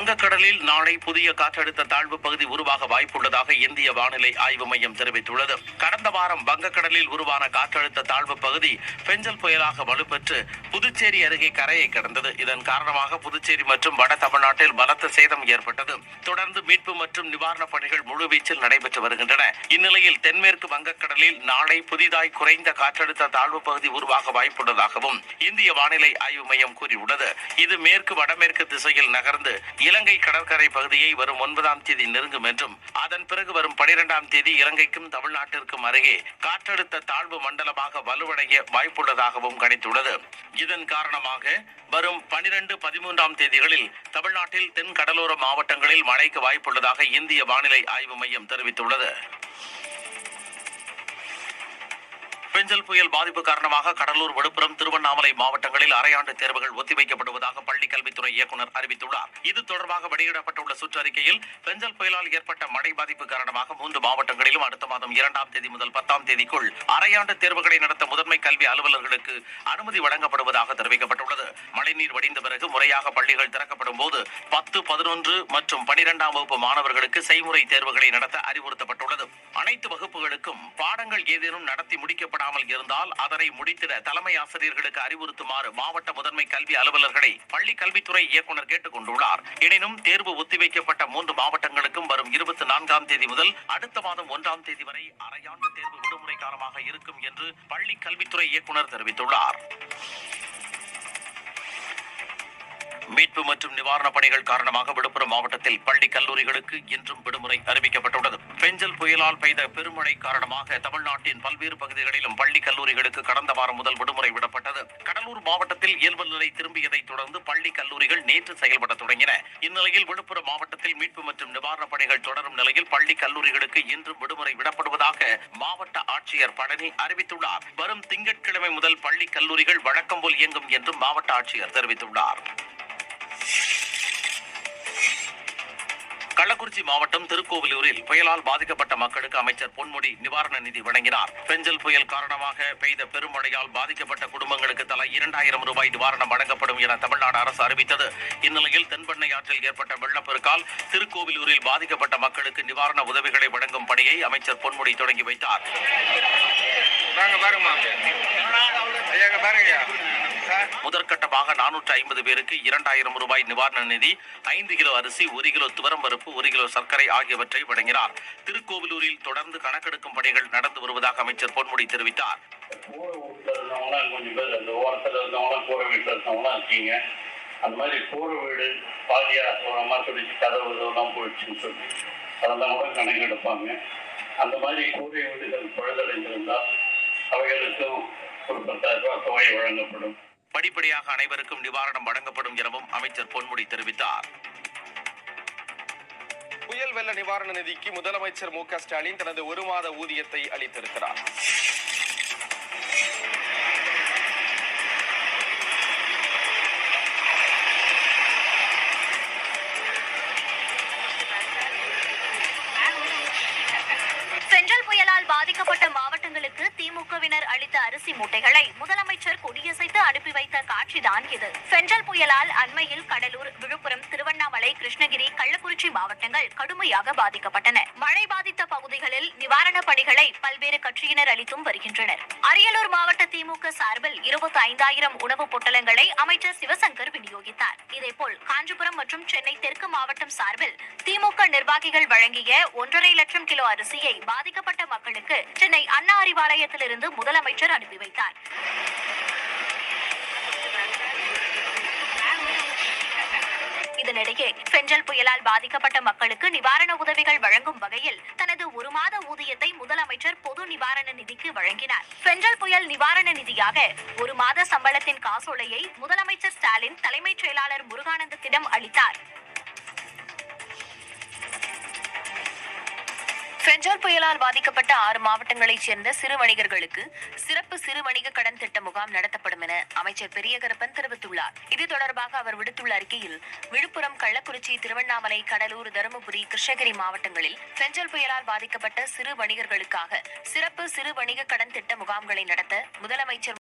வங்கக்கடலில் நாளை புதிய காற்றழுத்த தாழ்வு பகுதி உருவாக வாய்ப்புள்ளதாக இந்திய வானிலை ஆய்வு மையம் தெரிவித்துள்ளது. கடந்த வாரம் வங்கக்கடலில் உருவான காற்றழுத்த தாழ்வு பகுதி பெஞ்சல் புயலாக வலுப்பெற்று புதுச்சேரி அருகே கரையை கடந்தது. இதன் காரணமாக புதுச்சேரி மற்றும் வட தமிழ்நாட்டில் பலத்த சேதம் ஏற்பட்டது. தொடர்ந்து மீட்பு மற்றும் நிவாரணப் பணிகள் முழுவீச்சில் நடைபெற்று வருகின்றன. இந்நிலையில் தென்மேற்கு வங்கக்கடலில் நாளை புதிதாய் குறைந்த காற்றழுத்த தாழ்வு பகுதி உருவாக வாய்ப்புள்ளதாகவும் இந்திய வானிலை ஆய்வு மையம் கூறியுள்ளது. இது மேற்கு வடமேற்கு திசையில் நகர்ந்து இலங்கை கடற்கரை பகுதியை வரும் ஒன்பதாம் தேதி நெருங்கும் என்றும் அதன் பிறகு வரும் பனிரெண்டாம் தேதி இலங்கைக்கும் தமிழ்நாட்டிற்கும் அருகே காற்றழுத்த தாழ்வு மண்டலமாக வலுவடைய வாய்ப்புள்ளதாகவும் கணித்துள்ளது. இதன் காரணமாக வரும் பனிரெண்டு பதிமூன்றாம் தேதிகளில் தமிழ்நாட்டில் தென் கடலோர மாவட்டங்களில் மழைக்கு வாய்ப்புள்ளதாக இந்திய வானிலை ஆய்வு மையம் தெரிவித்துள்ளது. பெஞ்சல் புயல் பாதிப்பு காரணமாக கடலூர் விழுப்புரம் திருவண்ணாமலை மாவட்டங்களில் அரையாண்டு தேர்வுகள் ஒத்திவைக்கப்படுவதாக பள்ளிக் கல்வித்துறை இயக்குநர் அறிவித்துள்ளார். இது தொடர்பாக வெளியிடப்பட்டுள்ள சுற்றறிக்கையில் பெஞ்சல் புயலால் ஏற்பட்ட மழை பாதிப்பு காரணமாக மூன்று மாவட்டங்களிலும் அடுத்த மாதம் இரண்டாம் தேதி முதல் பத்தாம் தேதிக்குள் அரையாண்டு தேர்வுகளை நடத்த முதன்மை கல்வி அலுவலர்களுக்கு அனுமதி வழங்கப்படுவதாக தெரிவிக்கப்பட்டுள்ளது. மழைநீர் வடிந்த பிறகு முறையாக பள்ளிகள் திறக்கப்படும் போது பத்து பதினொன்று மற்றும் பனிரெண்டாம் வகுப்பு மாணவர்களுக்கு செய்முறை தேர்வுகளை நடத்த அறிவுறுத்தப்பட்டுள்ளது. அனைத்து வகுப்புகளுக்கும் பாடங்கள் ஏதேனும் நடத்தி முடிக்கப்படாமல் இருந்தால் அதனை முடித்திட தலைமை ஆசிரியர்களுக்கு அறிவுறுத்துமாறு மாவட்ட முதன்மை கல்வி அலுவலர்களை பள்ளி கல்வித்துறை இயக்குநர் கேட்டுக் கொண்டுள்ளார் எனினும் தேர்வு ஒத்திவைக்கப்பட்ட மூன்று மாவட்டங்களுக்கும் வரும் இருபத்தி நான்காம் தேதி முதல் அடுத்த மாதம் ஒன்றாம் தேதி வரை அரையாண்டு தேர்வு விடுமுறை காலமாக இருக்கும் என்று பள்ளி கல்வித்துறை இயக்குநர் தெரிவித்துள்ளார். மீட்பு மற்றும் நிவாரணப் பணிகள் காரணமாக விழுப்புரம் மாவட்டத்தில் பள்ளி கல்லூரிகளுக்கு இன்றும் விடுமுறை அறிவிக்கப்பட்டுள்ளது. பெஞ்சல் புயலால் பெய்த பெருமழை காரணமாக தமிழ்நாட்டின் பல்வேறு பகுதிகளிலும் பள்ளி கல்லூரிகளுக்கு கடந்த வாரம் முதல் விடுமுறை விடப்பட்டது. கடலூர் மாவட்டத்தில் இயல்பு நிலை திரும்பியதைத் தொடர்ந்து பள்ளி கல்லூரிகள் நேற்று செயல்பட தொடங்கின. இந்நிலையில் விழுப்புரம் மாவட்டத்தில் மீட்பு மற்றும் நிவாரணப் பணிகள் தொடரும் நிலையில் பள்ளி கல்லூரிகளுக்கு இன்றும் விடுமுறை விடப்படுவதாக மாவட்ட ஆட்சியர் பழனி அறிவித்துள்ளார். வரும் திங்கட்கிழமை முதல் பள்ளி கல்லூரிகள் வழக்கம் போல் இயங்கும் என்றும் மாவட்ட ஆட்சியர் தெரிவித்துள்ளார். கள்ளக்குறிச்சி மாவட்டம் திருக்கோவிலூரில் புயலால் பாதிக்கப்பட்ட மக்களுக்கு அமைச்சர் பொன்முடி நிவாரண நிதி வழங்கினார். பெஞ்சல் புயல் காரணமாக பெய்த பெருமழையால் பாதிக்கப்பட்ட குடும்பங்களுக்கு தலா இரண்டாயிரம் ரூபாய் நிவாரணம் வழங்கப்படும் என தமிழ்நாடு அரசு அறிவித்தது. இந்நிலையில் தென்பெண்ணை ஆற்றில் ஏற்பட்ட வெள்ளப்பெருக்கால் திருக்கோவிலூரில் பாதிக்கப்பட்ட மக்களுக்கு நிவாரண உதவிகளை வழங்கும் பணியை அமைச்சர் பொன்முடி தொடங்கி வைத்தார். முதற்கட்டமாக நானூற்று ஐம்பது பேருக்கு இரண்டாயிரம் ரூபாய் நிவாரண நிதி ஐந்து கிலோ அரிசி ஒரு கிலோ துவரம் பருப்பு ஒரு கிலோ சர்க்கரை ஆகியவற்றை வழங்கினார். திருக்கோவிலூரில் தொடர்ந்து கணக்கெடுக்கும் பணிகள் நடந்து வருவதாக அமைச்சர் பொன்முடி தெரிவித்தார். அந்த இருக்கீங்க அந்த மாதிரி கூரை வீடு பாதியாக சோழமாக சொல்லிச்சு கதவு இதெல்லாம் போயிடுச்சுன்னு சொல்லி அதெல்லாம் கூட கணக்கு எடுப்பாங்க அந்த மாதிரி கூரை வீடுகள் பழுதடைந்திருந்தால் அவைகளுக்கும் ஒரு பத்தாயிரம் ரூபாய் தொகை வழங்கப்படும். படிப்படியாக அனைவருக்கும் நிவாரணம் வழங்கப்படும் எனவும் அமைச்சர் பொன்முடி தெரிவித்தார். புயல் வெள்ள நிவாரண நிதிக்கு முதலமைச்சர் மு க ஸ்டாலின் தனது ஒரு மாத ஊதியத்தை அளித்திருக்கிறார். சென்ட்ரல் புயலால் பாதிக்கப்பட்ட மாவட்டங்களுக்கு குழுவினர் அளித்த அரிசி மூட்டைகளை முதலமைச்சர் கொடியசைத்து அனுப்பி வைத்த காட்சிதான் இது. சென்ட்ரல் புயலால் அண்மையில் கடலூர் விழுப்புரம் திருவண்ணாமலை கிருஷ்ணகிரி கள்ளக்குறிச்சி மாவட்டங்கள் கடுமையாக பாதிக்கப்பட்டன. மழை பாதித்த பகுதிகளில் நிவாரணப் பணிகளை பல்வேறு கட்சியினர் அளித்தும் வருகின்றனர். அரியலூர் மாவட்ட திமுக சார்பில் இருபத்தி ஐந்தாயிரம் உணவுப் பொட்டலங்களை அமைச்சர் சிவசங்கர் விநியோகித்தார். இதேபோல் காஞ்சிபுரம் மற்றும் சென்னை தெற்கு மாவட்டம் சார்பில் திமுக நிர்வாகிகள் வழங்கிய ஒன்றரை லட்சம் கிலோ அரிசியை பாதிக்கப்பட்ட மக்களுக்கு சென்னை அண்ணா அறிவாலயத்திலிருந்து முதலமைச்சர் அனுப்பி வைத்தார். இதனிடையே பெஞ்சல் புயலால் பாதிக்கப்பட்ட மக்களுக்கு நிவாரண உதவிகள் வழங்கும் வகையில் தனது ஒரு மாத ஊதியத்தை முதலமைச்சர் பொது நிவாரண நிதிக்கு வழங்கினார். பெஞ்சல் புயல் நிவாரண நிதியாக ஒரு மாத சம்பளத்தின் காசோலையை முதலமைச்சர் ஸ்டாலின் தலைமைச் செயலாளர் முருகானந்தத்திடம் அளித்தார். பெஞ்சல் புயலால் பாதிக்கப்பட்ட ஆறு மாவட்டங்களைச் சேர்ந்த சிறு வணிகர்களுக்கு சிறப்பு சிறு வணிக கடன் திட்ட முகாம் நடத்தப்படும் என அமைச்சர் பெரியகரப்பன் தெரிவித்துள்ளார். இது தொடர்பாக அவர் விடுத்துள்ள அறிக்கையில் விழுப்புரம் கள்ளக்குறிச்சி திருவண்ணாமலை கடலூர் தருமபுரி கிருஷ்ணகிரி மாவட்டங்களில் பெஞ்சல் புயலால் பாதிக்கப்பட்ட சிறு வணிகர்களுக்காக சிறப்பு சிறு வணிக கடன் திட்ட முகாம்களை நடத்த முதலமைச்சர்